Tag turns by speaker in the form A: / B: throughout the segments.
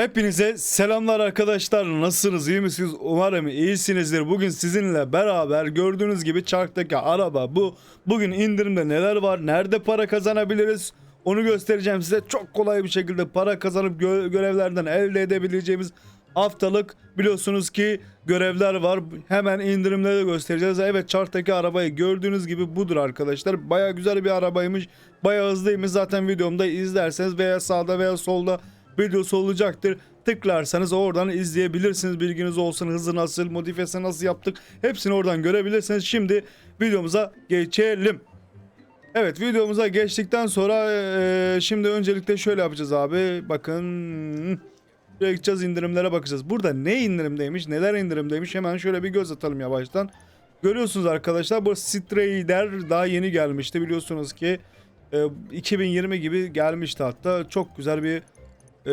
A: Hepinize selamlar arkadaşlar. Nasılsınız? iyi misiniz? Umarım iyisinizdir. Bugün sizinle beraber gördüğünüz gibi çarktaki araba bu. Bugün indirimde neler var? Nerede para kazanabiliriz? Onu göstereceğim size. Çok kolay bir şekilde para kazanıp gö- görevlerden elde edebileceğimiz haftalık biliyorsunuz ki görevler var. Hemen indirimleri de göstereceğiz. Evet çarktaki arabayı gördüğünüz gibi budur arkadaşlar. Baya güzel bir arabaymış. Baya hızlıymış. Zaten videomda izlerseniz veya sağda veya solda videosu olacaktır. Tıklarsanız oradan izleyebilirsiniz. Bilginiz olsun hızı nasıl, modifiyesi nasıl yaptık. Hepsini oradan görebilirsiniz. Şimdi videomuza geçelim. Evet videomuza geçtikten sonra eee, şimdi öncelikle şöyle yapacağız abi. Bakın Şuraya gideceğiz indirimlere bakacağız. Burada ne indirimdeymiş, neler indirimdeymiş hemen şöyle bir göz atalım yavaştan. Görüyorsunuz arkadaşlar bu Strider daha yeni gelmişti biliyorsunuz ki e, 2020 gibi gelmişti hatta çok güzel bir e,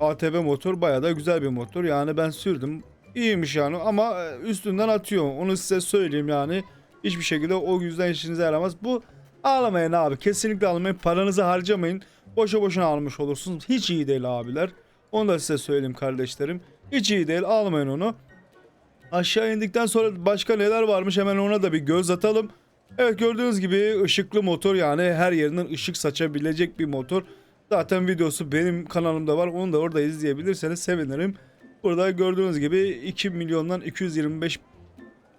A: ATV motor bayağı da güzel bir motor. Yani ben sürdüm. İyiymiş yani ama e, üstünden atıyor onu size söyleyeyim yani. Hiçbir şekilde o yüzden işinize yaramaz. Bu ağlamayın abi. Kesinlikle almayın paranızı harcamayın. Boşa boşuna almış olursunuz. Hiç iyi değil abiler. Onu da size söyleyeyim kardeşlerim. Hiç iyi değil. Almayın onu. Aşağı indikten sonra başka neler varmış? Hemen ona da bir göz atalım. Evet gördüğünüz gibi ışıklı motor. Yani her yerinden ışık saçabilecek bir motor. Zaten videosu benim kanalımda var. Onu da orada izleyebilirseniz sevinirim. Burada gördüğünüz gibi 2 milyondan 225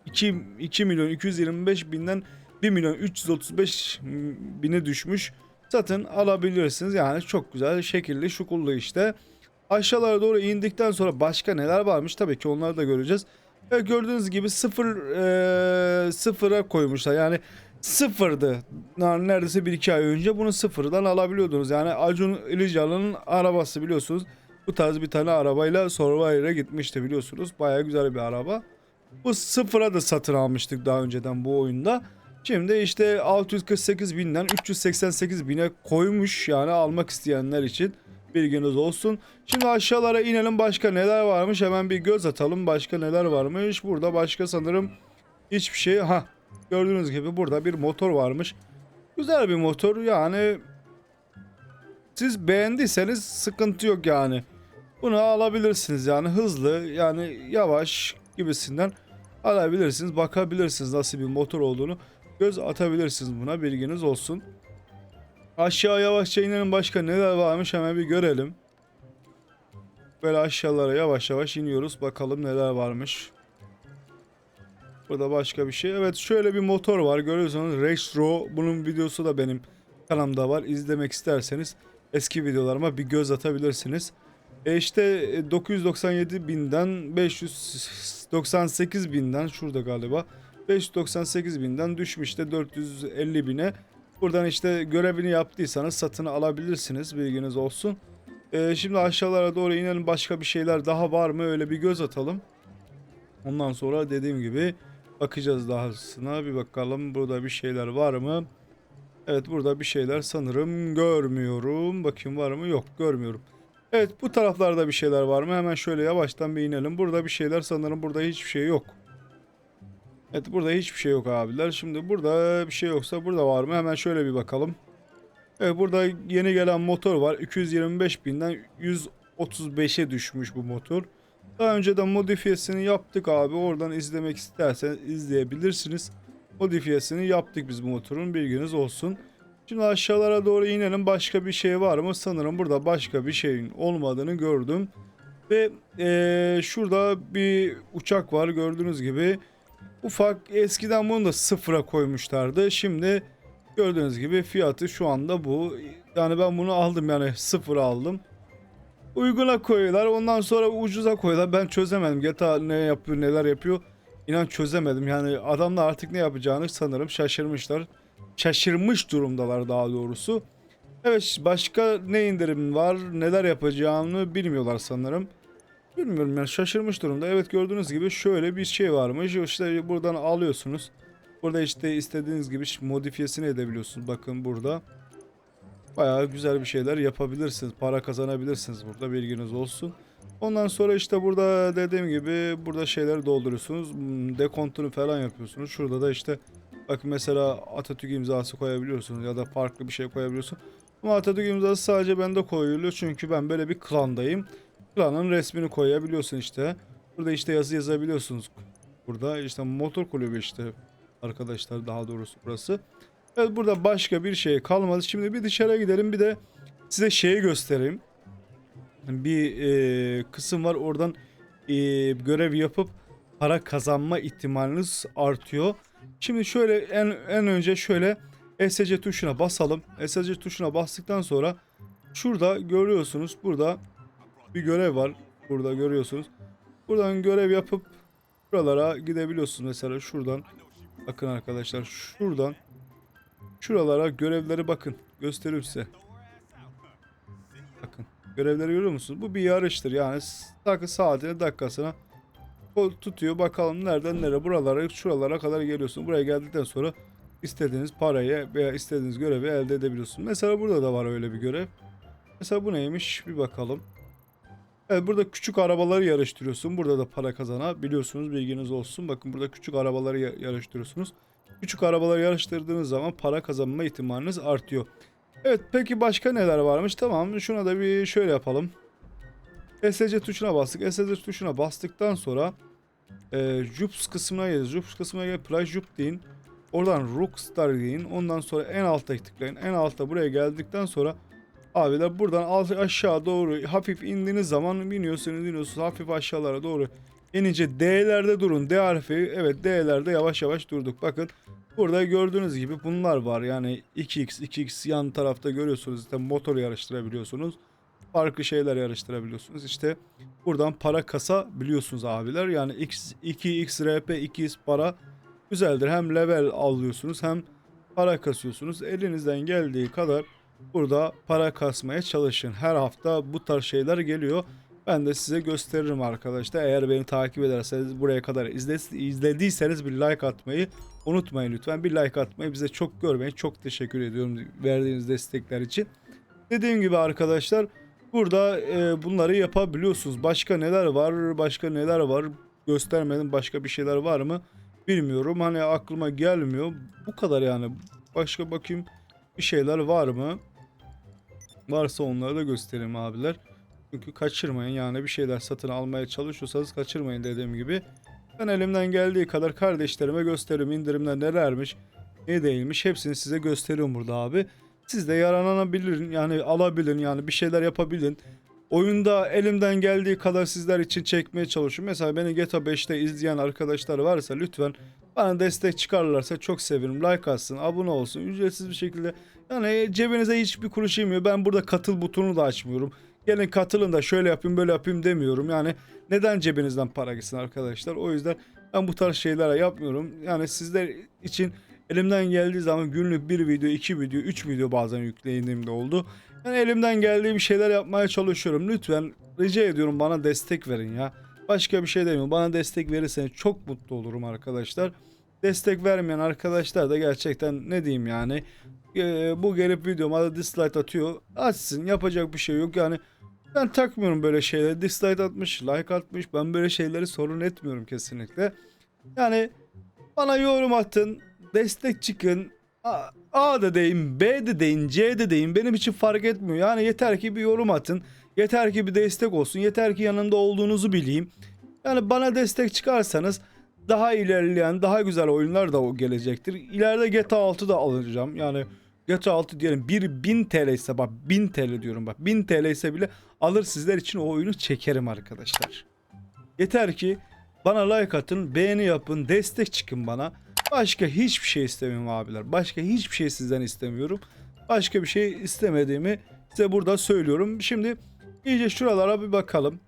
A: 2, 2 milyon 225 binden 1 milyon 335 bine düşmüş. Satın alabilirsiniz. Yani çok güzel şekilli şukullu işte. Aşağılara doğru indikten sonra başka neler varmış tabii ki onları da göreceğiz. Evet, gördüğünüz gibi sıfır eee, sıfıra koymuşlar. Yani sıfırdı. Yani neredeyse bir iki ay önce bunu sıfırdan alabiliyordunuz. Yani Acun Ilıcalı'nın arabası biliyorsunuz. Bu tarz bir tane arabayla Survivor'a gitmişti biliyorsunuz. Baya güzel bir araba. Bu sıfıra da satın almıştık daha önceden bu oyunda. Şimdi işte 648 binden 388 bine koymuş yani almak isteyenler için bilginiz olsun. Şimdi aşağılara inelim başka neler varmış hemen bir göz atalım başka neler varmış. Burada başka sanırım hiçbir şey. Ha gördüğünüz gibi burada bir motor varmış. Güzel bir motor yani siz beğendiyseniz sıkıntı yok yani. Bunu alabilirsiniz yani hızlı yani yavaş gibisinden alabilirsiniz. Bakabilirsiniz nasıl bir motor olduğunu. Göz atabilirsiniz buna bilginiz olsun. Aşağı yavaşça inelim başka neler varmış hemen bir görelim. Böyle aşağılara yavaş yavaş iniyoruz. Bakalım neler varmış. Burada başka bir şey. Evet şöyle bir motor var. Görüyorsunuz Retro. Bunun videosu da benim kanalımda var. İzlemek isterseniz eski videolarıma bir göz atabilirsiniz. E işte e, 997 binden 598 binden şurada galiba 598 binden düşmüş de 450 bine. Buradan işte görevini yaptıysanız satın alabilirsiniz bilginiz olsun. E, şimdi aşağılara doğru inelim başka bir şeyler daha var mı öyle bir göz atalım. Ondan sonra dediğim gibi bakacağız dahasına bir bakalım burada bir şeyler var mı? Evet burada bir şeyler sanırım görmüyorum. Bakayım var mı? Yok görmüyorum. Evet bu taraflarda bir şeyler var mı? Hemen şöyle yavaştan bir inelim. Burada bir şeyler sanırım burada hiçbir şey yok. Evet burada hiçbir şey yok abiler. Şimdi burada bir şey yoksa burada var mı? Hemen şöyle bir bakalım. Evet burada yeni gelen motor var. 225 binden 135'e düşmüş bu motor. Daha önceden modifiyesini yaptık abi. Oradan izlemek isterseniz izleyebilirsiniz. Modifiyesini yaptık biz bu motorun bilginiz olsun. Şimdi aşağılara doğru inelim. Başka bir şey var mı? Sanırım burada başka bir şeyin olmadığını gördüm. Ve eee, şurada bir uçak var gördüğünüz gibi. Ufak eskiden bunu da sıfıra koymuşlardı. Şimdi gördüğünüz gibi fiyatı şu anda bu. Yani ben bunu aldım yani sıfıra aldım. Uyguna koyuyorlar ondan sonra ucuza koyuyorlar. Ben çözemedim GTA ne yapıyor neler yapıyor. İnan çözemedim yani adamlar artık ne yapacağını sanırım şaşırmışlar. Şaşırmış durumdalar daha doğrusu. Evet başka ne indirim var neler yapacağını bilmiyorlar sanırım. Bilmiyorum yani şaşırmış durumda. Evet gördüğünüz gibi şöyle bir şey varmış. İşte buradan alıyorsunuz. Burada işte istediğiniz gibi modifiyesini edebiliyorsunuz. Bakın burada. Bayağı güzel bir şeyler yapabilirsiniz. Para kazanabilirsiniz burada bilginiz olsun. Ondan sonra işte burada dediğim gibi burada şeyleri dolduruyorsunuz. Hmm, Dekontunu falan yapıyorsunuz. Şurada da işte bakın mesela Atatürk imzası koyabiliyorsunuz ya da farklı bir şey koyabiliyorsunuz. Ama Atatürk imzası sadece bende koyuluyor çünkü ben böyle bir klandayım. Klanın resmini koyabiliyorsun işte. Burada işte yazı yazabiliyorsunuz. Burada işte motor kulübü işte arkadaşlar daha doğrusu burası. Evet burada başka bir şey kalmadı. Şimdi bir dışarı gidelim bir de size şeyi göstereyim. Bir e, kısım var oradan e, görev yapıp para kazanma ihtimaliniz artıyor. Şimdi şöyle en, en önce şöyle SC tuşuna basalım. SC tuşuna bastıktan sonra şurada görüyorsunuz burada bir görev var. Burada görüyorsunuz. Buradan görev yapıp buralara gidebiliyorsunuz. Mesela şuradan bakın arkadaşlar şuradan şuralara görevleri bakın. Göstereyim. Bakın görevleri görüyor musunuz? Bu bir yarıştır yani dakika saatine dakikasına o tutuyor bakalım nereden nereye buralara şuralara kadar geliyorsun. Buraya geldikten sonra istediğiniz parayı veya istediğiniz görevi elde edebiliyorsun. Mesela burada da var öyle bir görev. Mesela bu neymiş bir bakalım. Evet burada küçük arabaları yarıştırıyorsun. Burada da para kazanabiliyorsunuz. Bilginiz olsun. Bakın burada küçük arabaları ya- yarıştırıyorsunuz. Küçük arabaları yarıştırdığınız zaman para kazanma ihtimaliniz artıyor. Evet peki başka neler varmış? Tamam şuna da bir şöyle yapalım. SC tuşuna bastık. SC tuşuna bastıktan sonra e, Jups kısmına gelin. Jups kısmına gelin. Play Jup deyin. Oradan Rockstar deyin. Ondan sonra en alta tıklayın. En alta buraya geldikten sonra abiler buradan aşağı doğru hafif indiğiniz zaman biniyorsunuz iniyorsunuz hafif aşağılara doğru inince D'lerde durun. D harfi evet D'lerde yavaş yavaş durduk. Bakın burada gördüğünüz gibi bunlar var. Yani 2x 2x yan tarafta görüyorsunuz. İşte motor yarıştırabiliyorsunuz. Farklı şeyler yarıştırabiliyorsunuz. İşte buradan para kasa biliyorsunuz abiler. Yani x 2x RP 2x para güzeldir. Hem level alıyorsunuz hem para kasıyorsunuz. Elinizden geldiği kadar burada para kasmaya çalışın. Her hafta bu tarz şeyler geliyor. Ben de size gösteririm arkadaşlar. Eğer beni takip ederseniz buraya kadar izle- izlediyseniz bir like atmayı unutmayın lütfen. Bir like atmayı bize çok görmeyin. Çok teşekkür ediyorum verdiğiniz destekler için. Dediğim gibi arkadaşlar burada e, bunları yapabiliyorsunuz. Başka neler var? Başka neler var? Göstermedim. Başka bir şeyler var mı? Bilmiyorum. Hani aklıma gelmiyor. Bu kadar yani. Başka bakayım bir şeyler var mı? Varsa onları da göstereyim abiler. Çünkü kaçırmayın yani bir şeyler satın almaya çalışıyorsanız kaçırmayın dediğim gibi. Ben elimden geldiği kadar kardeşlerime gösteriyorum indirimler nelermiş, ne değilmiş hepsini size gösteriyorum burada abi. Siz de yararlanabilirin yani alabilin yani bir şeyler yapabilin. Oyunda elimden geldiği kadar sizler için çekmeye çalışıyorum. Mesela beni GTA 5'te izleyen arkadaşlar varsa lütfen bana destek çıkarlarsa çok sevinirim. Like atsın, abone olsun, ücretsiz bir şekilde. Yani cebinize hiçbir kuruş yemiyor. Ben burada katıl butonunu da açmıyorum. Gelin katılın da şöyle yapayım böyle yapayım demiyorum. Yani neden cebinizden para gitsin arkadaşlar? O yüzden ben bu tarz şeyler yapmıyorum. Yani sizler için elimden geldiği zaman günlük bir video, iki video, üç video bazen yüklediğimde oldu. Yani elimden geldiği bir şeyler yapmaya çalışıyorum. Lütfen rica ediyorum bana destek verin ya. Başka bir şey demiyorum. Bana destek verirseniz çok mutlu olurum arkadaşlar. Destek vermeyen arkadaşlar da gerçekten ne diyeyim yani. Ee, bu gelip videoma da dislike atıyor. Açsın yapacak bir şey yok yani. Ben takmıyorum böyle şeyleri. Dislike atmış, like atmış. Ben böyle şeyleri sorun etmiyorum kesinlikle. Yani bana yorum atın, destek çıkın. A, A da deyin, B de deyin, C de deyin. Benim için fark etmiyor. Yani yeter ki bir yorum atın. Yeter ki bir destek olsun. Yeter ki yanında olduğunuzu bileyim. Yani bana destek çıkarsanız daha ilerleyen, daha güzel oyunlar da gelecektir. İleride GTA 6 da alacağım. Yani GTA 6 diyelim 1000 TL ise bak 1000 TL diyorum bak 1000 TL ise bile alır sizler için o oyunu çekerim arkadaşlar. Yeter ki bana like atın, beğeni yapın, destek çıkın bana. Başka hiçbir şey istemiyorum abiler. Başka hiçbir şey sizden istemiyorum. Başka bir şey istemediğimi size burada söylüyorum. Şimdi iyice şuralara bir bakalım.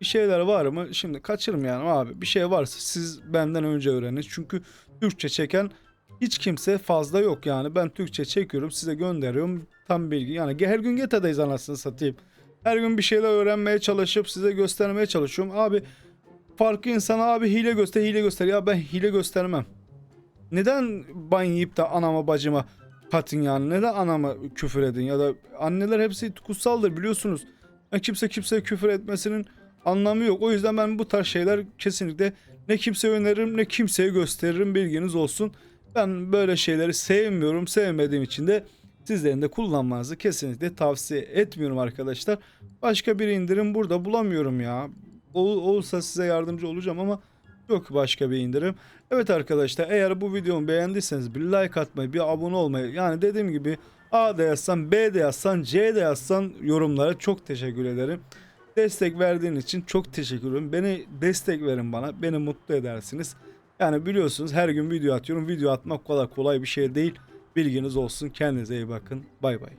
A: Bir şeyler var mı? Şimdi kaçırmayalım abi. Bir şey varsa siz benden önce öğrenin. Çünkü Türkçe çeken hiç kimse fazla yok yani. Ben Türkçe çekiyorum size gönderiyorum. Tam bilgi. Yani her gün GTA'dayız anasını satayım. Her gün bir şeyler öğrenmeye çalışıp size göstermeye çalışıyorum. Abi farklı insana abi hile göster hile göster. Ya ben hile göstermem. Neden ban yiyip de anama bacıma katın yani? Neden anama küfür edin? Ya da anneler hepsi kutsaldır biliyorsunuz. Ya kimse kimseye küfür etmesinin anlamı yok. O yüzden ben bu tarz şeyler kesinlikle ne kimseye öneririm ne kimseye gösteririm bilginiz olsun. Ben böyle şeyleri sevmiyorum. Sevmediğim için de Sizlerin de kullanmanızı kesinlikle tavsiye etmiyorum arkadaşlar. Başka bir indirim burada bulamıyorum ya. Ol, olsa size yardımcı olacağım ama yok başka bir indirim. Evet arkadaşlar eğer bu videomu beğendiyseniz bir like atmayı, bir abone olmayı yani dediğim gibi A da yazsan, B de yazsan, C de yazsan yorumlara çok teşekkür ederim. Destek verdiğin için çok teşekkür ederim. Beni destek verin bana. Beni mutlu edersiniz. Yani biliyorsunuz her gün video atıyorum. Video atmak kolay kolay bir şey değil. Bilginiz olsun. Kendinize iyi bakın. Bay bay.